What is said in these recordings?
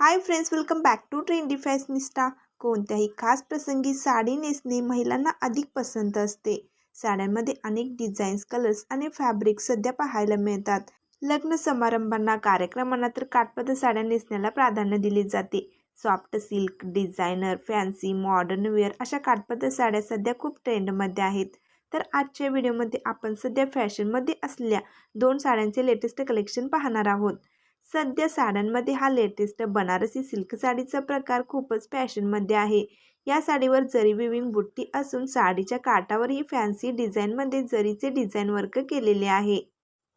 Hi friends welcome back to trendy fashionista कोणत्याही खास प्रसंगी साडी नेसणे महिलांना अधिक पसंत असते. साड्यांमध्ये अनेक डिझाईन्स कलर्स आणि फॅब्रिक सध्या पाहायला मिळतात. लग्न समारंभांना कार्यक्रमांना तर काठपदर साड्या नेसण्याला प्राधान्य दिले जाते. Soft silk designer fancy modern wear अशा काठपदर साड्या सध्या खूप ट्रेंडमध्ये आहेत. तर आजच्या व्हिडिओमध्ये आपण सध्या फॅशनमध्ये असलेल्या दोन साड्यांचे लेटेस्ट कलेक्शन पाहणार आहोत. सध्या साड्यांमध्ये हा लेटेस्ट बनारसी सिल्क साडीचा प्रकार खूपच फॅशनमध्ये आहे. या साडीवर जरी विविंग बुट्टी असून साडीच्या काठावरही फॅन्सी डिझाईनमध्ये जरीचे डिझाईन वर्क केलेले आहे.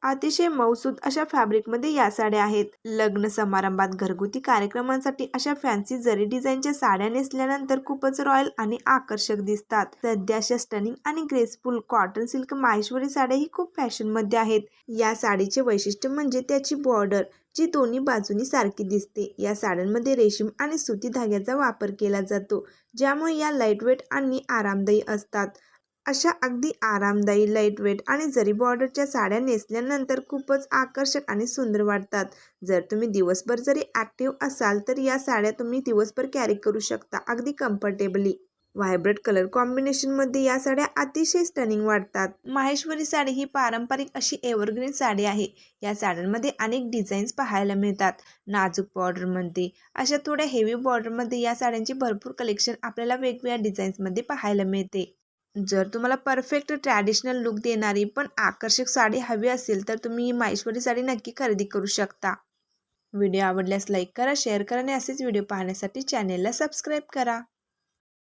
अतिशय मौसूद अशा फॅब्रिकमध्ये या साड्या आहेत. लग्न समारंभात घरगुती कार्यक्रमांसाठी अशा फॅन्सी जरी डिझाईनच्या साड्या नेसल्यानंतर खूपच रॉयल आणि आकर्षक दिसतात. सध्या अशा स्टनिंग आणि ग्रेसफुल कॉटन सिल्क माहेश्वरी साड्या ही खूप फॅशनमध्ये आहेत. या साडीचे वैशिष्ट्य म्हणजे त्याची बॉर्डर जी दोन्ही बाजूनी सारखी दिसते. या साड्यांमध्ये रेशीम आणि सुती धाग्याचा वापर केला जातो ज्यामुळे या लाईटवेट आणि आरामदायी असतात. अशा अगदी आरामदायी लाईटवेट आणि जरी बॉर्डरच्या साड्या नेसल्यानंतर खूपच आकर्षक आणि सुंदर वाटतात. जर तुम्ही दिवसभर जरी ॲक्टिव्ह असाल तर या साड्या तुम्ही दिवसभर कॅरी करू शकता अगदी कम्फर्टेबली व्हायब्रट कलर कॉम्बिनेशनमध्ये या साड्या अतिशय स्टनिंग वाटतात. माहेश्वरी साडी ही पारंपरिक अशी एव्हरग्रीन साडी आहे. या साड्यांमध्ये अनेक डिझाईन्स पाहायला मिळतात. नाजूक बॉर्डरमध्ये अशा थोड्या हेवी बॉर्डरमध्ये या साड्यांची भरपूर कलेक्शन आपल्याला वेगवेगळ्या डिझाईन्समध्ये पाहायला मिळते. जर तुम्हाला परफेक्ट ट्रॅडिशनल लुक देणारी पण आकर्षक साडी हवी असेल तर तुम्ही ही माहेश्वरी साडी नक्की खरेदी करू शकता. व्हिडिओ आवडल्यास लाईक करा शेअर करा आणि असेच व्हिडिओ पाहण्यासाठी चॅनेलला सबस्क्राईब करा.